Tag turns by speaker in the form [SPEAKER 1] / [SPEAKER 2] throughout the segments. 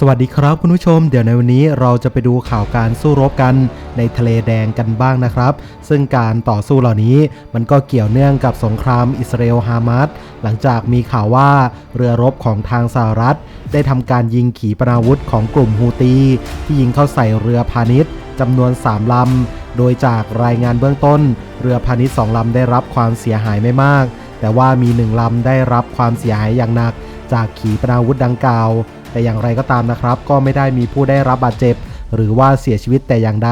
[SPEAKER 1] สวัสดีครับคุณผู้ชม เดี๋ยวในวันนี้เราจะไปดูข่าวการสู้รบกันในทะเลแดงกันบ้างนะครับ ซึ่งการต่อสู้เหล่านี้มันก็เกี่ยวเนื่องกับสงครามอิสราเอลฮามาสหลังจากมีข่าวว่าเรือรบของทางสหรัฐ ได้ทำการยิงขีปนาวุธของกลุ่มฮูตี ที่ยิงเข้าใส่เรือพาณิชย์จำนวน 3 ลำ โดยจากรายงานเบื้องต้น เรือพาณิชย์2ลำได้รับความเสียหายไม่มาก แต่ว่ามี1ลำได้รับความเสียหายอย่างหนัก จากขีปนาวุธดังกล่าว แต่อย่างไรก็ตามนะครับ ก็ไม่ได้มีผู้ได้รับบาดเจ็บ หรือว่าเสียชีวิตแต่อย่างใด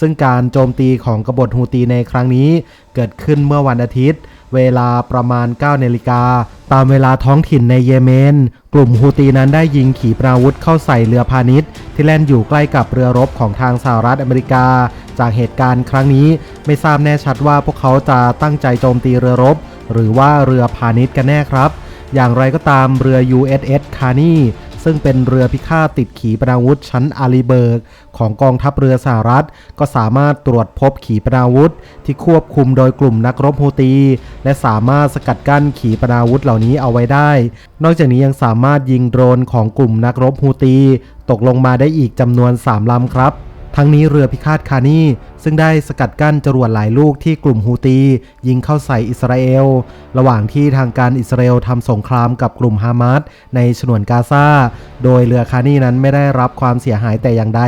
[SPEAKER 1] ซึ่งการโจมตีของกบฏฮูตีในครั้งนี้ เกิดขึ้นเมื่อวันอาทิตย์ เวลาประมาณ9นาฬิกาตามเวลาท้องถิ่นในเยเมน กลุ่มฮูตีนั้นได้ยิงขีปนาวุธเข้าใส่เรือพาณิชย์ ที่แล่นอยู่ใกล้กับเรือรบของทางสหรัฐอเมริกา จากเหตุการณ์ครั้งนี้ไม่ทราบแน่ชัดว่าพวกเขาจะตั้งใจโจมตีเรือรบ หรือว่าเรือพาณิชย์กันแน่ครับ อย่างไรก็ตามเรือ USS คานี ซึ่งเป็นเรือพิฆาตติดขีปนาวุธชั้นอาลีเบิร์ก ของกองทัพเรือสหรัฐ ก็สามารถตรวจพบขีปนาวุธ ที่ควบคุมโดยกลุ่มนักรบฮูตี และสามารถสกัดกั้นขีปนาวุธเหล่านี้เอาไว้ได้ นอกจากนี้ยังสามารถยิงโดรนของกลุ่มนักรบฮูตี ตกลงมาได้อีกจำนวน 3ลำครับทั้งนี้เรือพิฆาตคานีซึ่งได้สกัดกั้นจรวดหลายลูกที่กลุ่มฮูตี ยิงเข้าใส่อิสราเอล ระหว่างที่ทางการอิสราเอลทำสงครามกับกลุ่มฮามาสในฉนวนกาซา โดยเรือคานีนั้นไม่ได้รับความเสียหายแต่อย่างใด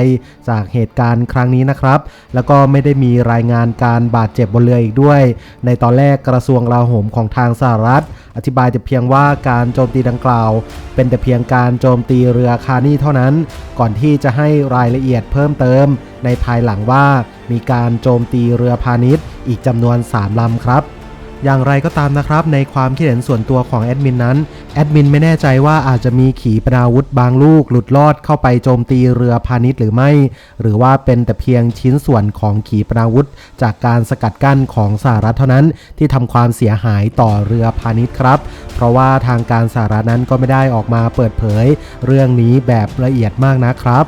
[SPEAKER 1] จากเหตุการณ์ครั้งนี้นะครับ แล้วก็ไม่ได้มีรายงานการบาดเจ็บบนเรืออีกด้วย ในตอนแรกกระทรวงกลาโหมของทางสหรัฐ อธิบายแต่เพียงว่าการโจมตีดังกล่าว เป็นแต่เพียงการโจมตีเรือคานีเท่านั้น ก่อนที่จะให้รายละเอียดเพิ่มเติม ในภายหลังว่า มีการโจมตีเรือพาณิชย์ อีกจำนวน 3 ลำครับ อย่างไรก็ตามนะครับ ในความคิดเห็นส่วนตัวของแอดมินนั้น แอดมินไม่แน่ใจว่าอาจจะมีขีปนาวุธบางลูกหลุดลอดเข้าไปโจมตีเรือพาณิชย์หรือไม่ หรือว่าเป็นแต่เพียงชิ้นส่วนของขีปนาวุธ จากการสกัดกั้นของสหรัฐเท่านั้น ที่ทำความเสียหายต่อเรือพาณิชย์ครับ เพราะว่าทางการสหรัฐนั้นก็ไม่ได้ออกมาเปิดเผย เรื่องนี้แบบละเอียดมากนะครับ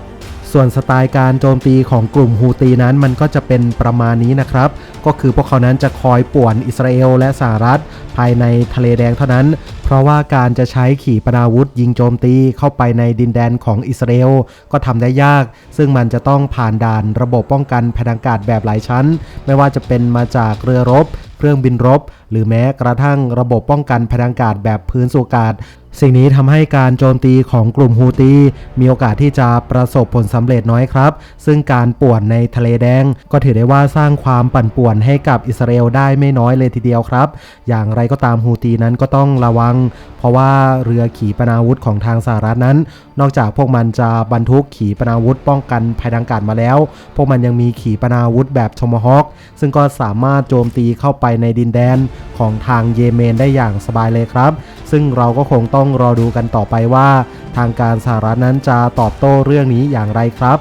[SPEAKER 1] ส่วนสไตล์การโจมตีของกลุ่มฮูตีนั้นมันก็จะเป็นประมาณนี้นะครับ ก็คือพวกเขานั้นจะคอยป่วนอิสราเอลและสหรัฐ ภายในทะเลแดงเท่านั้น เพราะว่าการจะใช้ขีปนาวุธยิงโจมตีเข้าไปในดินแดนของอิสราเอลก็ทำได้ยาก ซึ่งมันจะต้องผ่านด่านระบบป้องกันภัยทางอากาศแบบหลายชั้น ไม่ว่าจะเป็นมาจากเรือรบ เครื่องบินรบ หรือแม้กระทั่งระบบป้องกันภังอากาศแบบพื้นสู่อากาศ สิ่งนี้ทำให้การโจมตีของกลุ่มฮูตี มีโอกาสที่จะประสบผลสำเร็จน้อยครับ ซึ่งการป่วนในทะเลแดง ก็ถือได้ว่าสร้างความปั่นป่วนให้กับอิสราเอลได้ไม่น้อยเลยทีเดียวครับ อย่างไรก็ตามฮูตีนั้นก็ต้องระวัง เพราะว่าเรือขีปนาวุธของทางสหรัฐนั้น นอกจากพวกมันจะบรรทุกขีปนาวุธป้องกันภัยทางกาศมาแล้ว พวกมันยังมีขีปนาวุธแบบทมฮอคซึ่งก็สามารถโจมตีเข้าไปในดินแดนของทางเยเมนได้อย่างสบายเลยครับ ซึ่งเราก็คงต้องรอดูกันต่อไปว่า ทางการสหรัฐนั้นจะตอบโต้เรื่องนี้อย่างไรครับ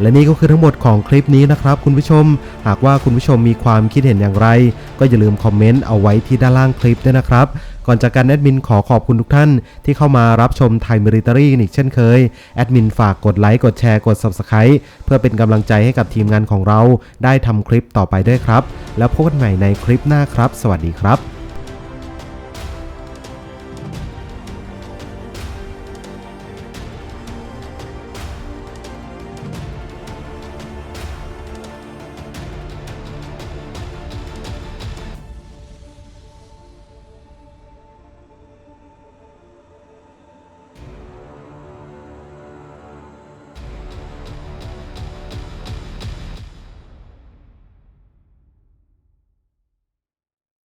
[SPEAKER 1] และนี่ก็คือทั้งหมดของคลิปนี้นะครับคุณผู้ชม หากว่าคุณผู้ชมมีความคิดเห็นอย่างไร ก็อย่าลืมคอมเมนต์เอาไว้ที่ด้านล่างคลิปด้วยนะครับ ก่อนจากการแอดมินขอขอบคุณทุกท่านที่เข้ามารับชมไทยมิริตารีอีกเช่นเคย แอดมินฝากกดไลค์กดแชร์กด Subscribe เพื่อเป็นกำลังใจให้กับทีมงานของเรา ได้ทำคลิปต่อไปด้วยครับ แล้วพบกันใหม่ในคลิปหน้าครับ สวัสดีครับ